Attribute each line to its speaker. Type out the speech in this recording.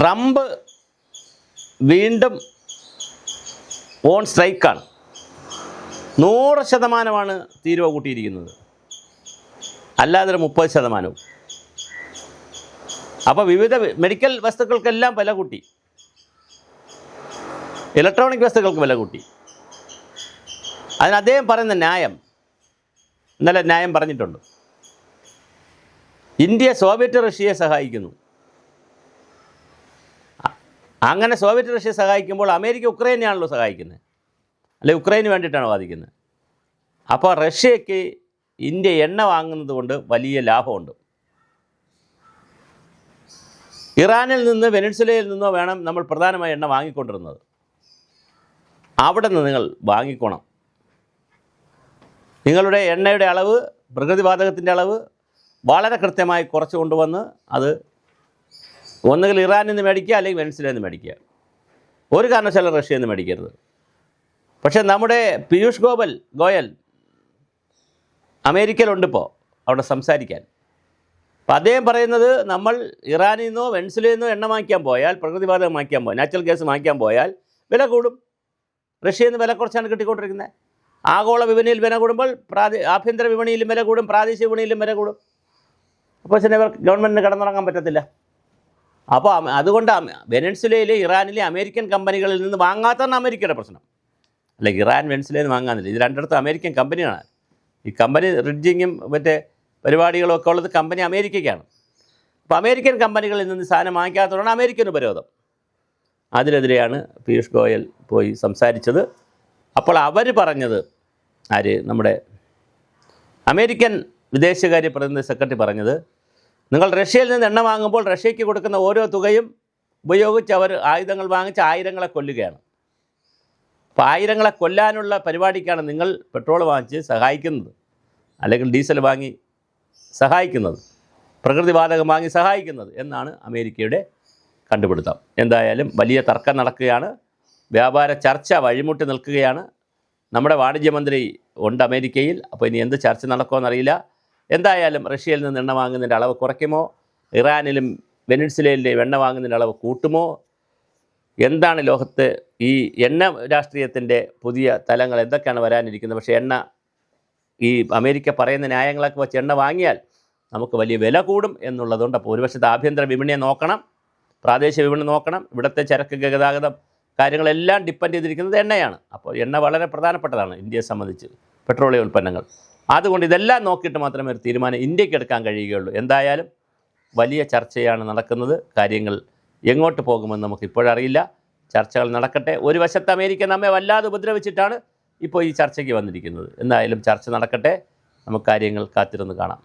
Speaker 1: Trump വീണ്ടും on സ്ട്രൈക്കാണ്. നൂറ് ശതമാനമാണ് തീരുവ കൂട്ടിയിരിക്കുന്നത്. അല്ലാതെ ഒരു മുപ്പത് ശതമാനവും. അപ്പോൾ വിവിധ മെഡിക്കൽ വസ്തുക്കൾക്കെല്ലാം വില കൂട്ടി. ഇലക്ട്രോണിക് വസ്തുക്കൾക്ക് വില കൂട്ടി. അതിന് അദ്ദേഹം പറയുന്ന ന്യായം ഇന്നലെ ന്യായം പറഞ്ഞിട്ടുണ്ട്. ഇന്ത്യ സോവിയറ്റ് റഷ്യയെ സഹായിക്കുന്നു. അങ്ങനെ സോവിയറ്റ് റഷ്യ സഹായിക്കുമ്പോൾ അമേരിക്ക ഉക്രൈനെയാണല്ലോ സഹായിക്കുന്നത്. അല്ലെ ഉക്രൈന് വേണ്ടിയിട്ടാണ് വാദിക്കുന്നത്? അപ്പോൾ റഷ്യയ്ക്ക് ഇന്ത്യ എണ്ണ വാങ്ങുന്നത് കൊണ്ട് വലിയ ലാഭമുണ്ട്. ഇറാനിൽ നിന്ന് വെനൻസുലയിൽ നിന്നോ വേണം നമ്മൾ പ്രധാനമായി എണ്ണ വാങ്ങിക്കൊണ്ടിരുന്നത്. അവിടെ നിന്ന് നിങ്ങൾ വാങ്ങിക്കോണം. നിങ്ങളുടെ എണ്ണയുടെ അളവ് പ്രകൃതിവാതകത്തിന്റെ അളവ് വളരെ കൃത്യമായി കുറച്ച് കൊണ്ടുവന്ന് അത് ഒന്നുകിൽ ഇറാനിൽ നിന്ന് മേടിക്കുക അല്ലെങ്കിൽ വെനൻസുലയിൽ നിന്ന് മേടിക്കുക. ഒരു കാരണവശാലും റഷ്യയിൽ നിന്ന് മേടിക്കരുത്. പക്ഷേ നമ്മുടെ പീയൂഷ് ഗോപൽ ഗോയൽ അമേരിക്കയിലുണ്ട് ഇപ്പോൾ അവിടെ സംസാരിക്കാൻ. അപ്പം അദ്ദേഹം പറയുന്നത് നമ്മൾ ഇറാനിൽ നിന്നോ വെൻസിലിൽ നിന്നോ എണ്ണ വാങ്ങിക്കാൻ പോയാൽ പ്രകൃതിവാതകം വാങ്ങിക്കാൻ പോയാൽ നാച്ചുറൽ ഗ്യാസ് വാങ്ങിക്കാൻ പോയാൽ വില കൂടും. റഷ്യയിൽ നിന്ന് വില കുറച്ചാണ് കിട്ടിക്കൊണ്ടിരിക്കുന്നത് ആഗോള വിപണിയിൽ വില കൂടുമ്പോൾ പ്രാദേ ആഭ്യന്തര വിപണിയിലും വില കൂടും പ്രാദേശിക വിപണിയിലും വില കൂടും. അപ്പോൾ പിന്നെ ഗവൺമെന്റിന് കടന്നിറങ്ങാൻ പറ്റത്തില്ല. അപ്പോൾ അതുകൊണ്ട് വെനൻസുലയിലെ ഇറാനിലെ അമേരിക്കൻ കമ്പനികളിൽ നിന്ന് വാങ്ങാത്തതാണ് അമേരിക്കയുടെ പ്രശ്നം. അല്ല ഇറാൻ വെനൻസുലയിൽ നിന്ന് വാങ്ങാനില്ല ഇത് രണ്ടിടത്തും അമേരിക്കൻ കമ്പനിയാണ് ഈ കമ്പനി റിഡ്ജിങ്ങും മറ്റേ പരിപാടികളും ഒക്കെ ഉള്ളത് കമ്പനി അമേരിക്കയ്ക്കാണ്. അപ്പോൾ അമേരിക്കൻ കമ്പനികളിൽ നിന്ന് സാധനം വാങ്ങിക്കാത്തതുകൊണ്ടാണ് അമേരിക്കൻ ഉപരോധം. അതിനെതിരെയാണ് പീയൂഷ് ഗോയൽ പോയി സംസാരിച്ചത്. അപ്പോൾ അവർ പറഞ്ഞത് ആര്? നമ്മുടെ അമേരിക്കൻ വിദേശകാര്യ പ്രതിനിധി സെക്രട്ടറി പറഞ്ഞത് നിങ്ങൾ റഷ്യയിൽ നിന്ന് എണ്ണ വാങ്ങുമ്പോൾ റഷ്യയ്ക്ക് കൊടുക്കുന്ന ഓരോ തുകയും ഉപയോഗിച്ച് അവർ ആയുധങ്ങൾ വാങ്ങിച്ച് ആയിരങ്ങളെ കൊല്ലുകയാണ്. അപ്പോൾ ആയിരങ്ങളെ കൊല്ലാനുള്ള പരിപാടിക്കാണ് നിങ്ങൾ പെട്രോൾ വാങ്ങിച്ച് സഹായിക്കുന്നത്. അല്ലെങ്കിൽ ഡീസൽ വാങ്ങി സഹായിക്കുന്നത്. പ്രകൃതിവാതകം വാങ്ങി സഹായിക്കുന്നത് എന്നാണ് അമേരിക്കയുടെ കണ്ടുപിടുത്തം. എന്തായാലും വലിയ തർക്കം നടക്കുകയാണ്. വ്യാപാര ചർച്ച വഴിമുട്ടി നിൽക്കുകയാണ്. നമ്മുടെ വാണിജ്യമന്ത്രി ഉണ്ട് അമേരിക്കയിൽ. അപ്പോൾ ഇനി എന്ത് ചർച്ച നടക്കുമെന്നറിയില്ല എന്തായാലും റഷ്യയിൽ നിന്ന് എണ്ണ വാങ്ങുന്നതിന്റെ അളവ് കുറയ്ക്കുമോ? ഇറാനിലും വെനിൻസുലയിലെയും എണ്ണ വാങ്ങുന്നതിന്റെ അളവ് കൂട്ടുമോ? എന്താണ് ലോകത്ത് ഈ എണ്ണ രാഷ്ട്രീയത്തിന്റെ പുതിയ തലങ്ങൾ എന്തൊക്കെയാണ് വരാനിരിക്കുന്നത്? പക്ഷേ എണ്ണ ഈ അമേരിക്ക പറയുന്ന ന്യായങ്ങളൊക്കെ വെച്ച് എണ്ണ വാങ്ങിയാൽ നമുക്ക് വലിയ വില കൂടും എന്നുള്ളതുകൊണ്ട് അപ്പോൾ ഒരു വശത്ത് ആഭ്യന്തര വിപണിയെ നോക്കണം പ്രാദേശിക വിപണി നോക്കണം. ഇവിടുത്തെ ചരക്ക് ഗതാഗതം കാര്യങ്ങളെല്ലാം ഡിപ്പെൻഡ് ചെയ്തിരിക്കുന്നത് എണ്ണയാണ്. അപ്പോൾ എണ്ണ വളരെ പ്രധാനപ്പെട്ടതാണ് ഇന്ത്യയെ സംബന്ധിച്ച്. പെട്രോളിയം ഉൽപ്പന്നങ്ങൾ. അതുകൊണ്ട് ഇതെല്ലാം നോക്കിയിട്ട് മാത്രമേ ഒരു തീരുമാനം ഇന്ത്യയ്ക്ക് എടുക്കാൻ കഴിയുകയുള്ളൂ. എന്തായാലും വലിയ ചർച്ചയാണ് നടക്കുന്നത്. കാര്യങ്ങൾ എങ്ങോട്ട് പോകുമെന്ന് നമുക്ക് ഇപ്പോഴറിയില്ല ചർച്ചകൾ നടക്കട്ടെ. ഒരു വശത്ത് അമേരിക്ക നമ്മെ വല്ലാതെ ഉപദ്രവിച്ചിട്ടാണ് ഇപ്പോൾ ഈ ചർച്ചയ്ക്ക് വന്നിരിക്കുന്നത്. എന്തായാലും ചർച്ച നടക്കട്ടെ. നമുക്ക് കാര്യങ്ങൾ കാത്തിരുന്ന് കാണാം.